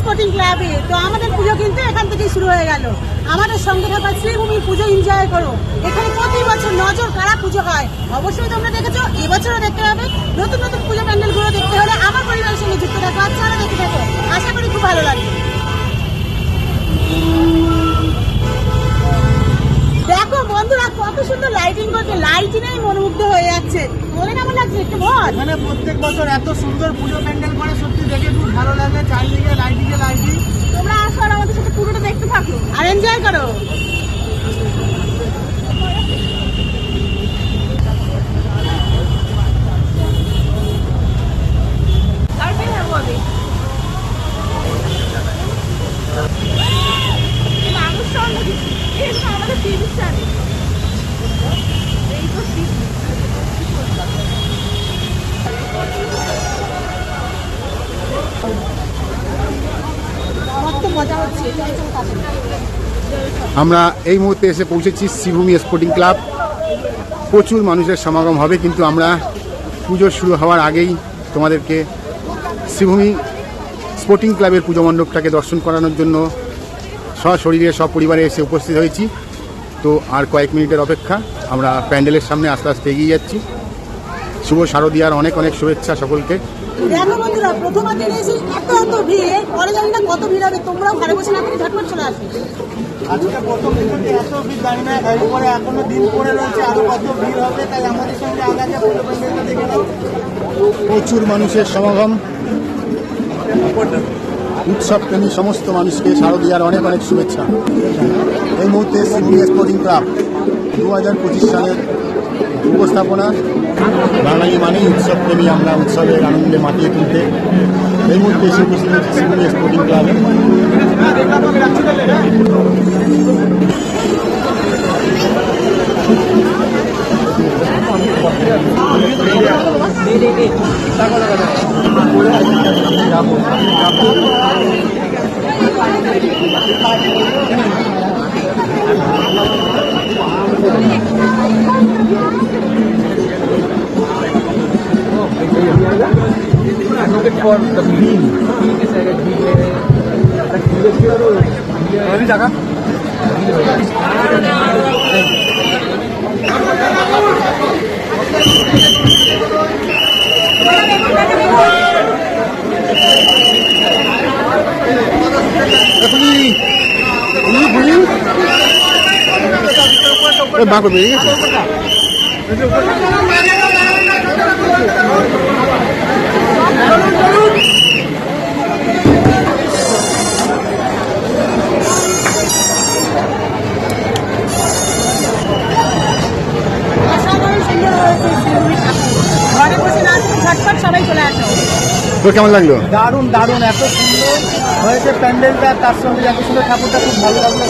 Sporting ক্লাবে তো আমাদের পুজো কিন্তু এখান থেকেই শুরু হয়ে গেল। আমাদের সঙ্গে থাকা শ্রীভূমির পুজো এনজয় করো। এখানে প্রতি বছর নজর কারা পুজো হয়, অবশ্যই তোমরা দেখেছ। এবছরও দেখতে হবে নতুন নতুন পুজো প্যান্ডেলগুলো দেখতে হলে আমার পরিবারের সঙ্গে যুক্ত থাকো বাচ্চারা দেখতে থাকো, আশা করি খুব ভালো লাগবে। দেখো বন্ধুরা, কত সুন্দর লাইটিং করছে। লাইটিংয়েই মনোমুগ্ধ হয়ে যাচ্ছে। তোদের কেমন লাগছে? এখানে প্রত্যেক বছর এত সুন্দর পুজো প্যান্ডেল করে সত্যি দেখে খুব ভালো লাগে। চারিদিকে লাইটিংয়ে লাইটিং তোমরা আসো আর আমাদের সাথে পুরোটা দেখতে থাকো। আর এনজয় করো। আমার এই মুহূর্তে এসে পৌঁছেছি শ্রীভূমি স্পোর্টিং ক্লাব প্রচুর মানুষের সমাগম হবে, কিন্তু আমরা পুজো শুরু হওয়ার আগেই তোমাদেরকে শ্রীভূমি স্পোর্টিং ক্লাবের পুজো মণ্ডপটাকে দর্শন করানোর জন্য সশরীরে সব পরিবারে এসে উপস্থিত হয়েছি। তো আর কয়েক মিনিটের অপেক্ষা, আমরা প্যান্ডেলের সামনে আস্তে আস্তে এগিয়ে যাচ্ছি। শুভ শারদীয়ার অনেক অনেক শুভেচ্ছা সকলকে। দেখো বন্ধুরা প্রথমবার দিনে এসে এত এত ভিড় পরে জানি না কত ভিড় হবে তোমরাও ঘরে বসে না করে ঝটপট চলে আসবে। আজকে প্রথম থেকে এত ভিড় জানি না এরপরে এখনও দিন পরে রয়েছে আরও কত ভিড় হবে তাই আমাদের সঙ্গে আগাকে দেখে নাও। প্রচুর মানুষের সমাগম। উৎসব প্রেমী সমস্ত মানুষকে শারদীয়ার অনেক অনেক শুভেচ্ছা। এই মুহূর্তে সিভিল স্পোর্টিং ক্লাব দু হাজার পঁচিশ সালের উপস্থাপনা। বাঙালি মানেই উৎসব প্রেমী আমরা, উৎসবের আনন্দে মাতিয়ে তুলতে। এই মুহূর্তে এসে উপস্থিত হচ্ছে সিভিল স্পোর্টিং ক্লাবে। বাঁকড় বেরিয়ে গেছে তোর কেমন লাগল? দারুণ দারুণ, এত সুন্দর। হয়েছে প্যান্ডেলটা, তার সঙ্গে এত সুন্দর ঠাকুরটা খুব ভালো লাগল।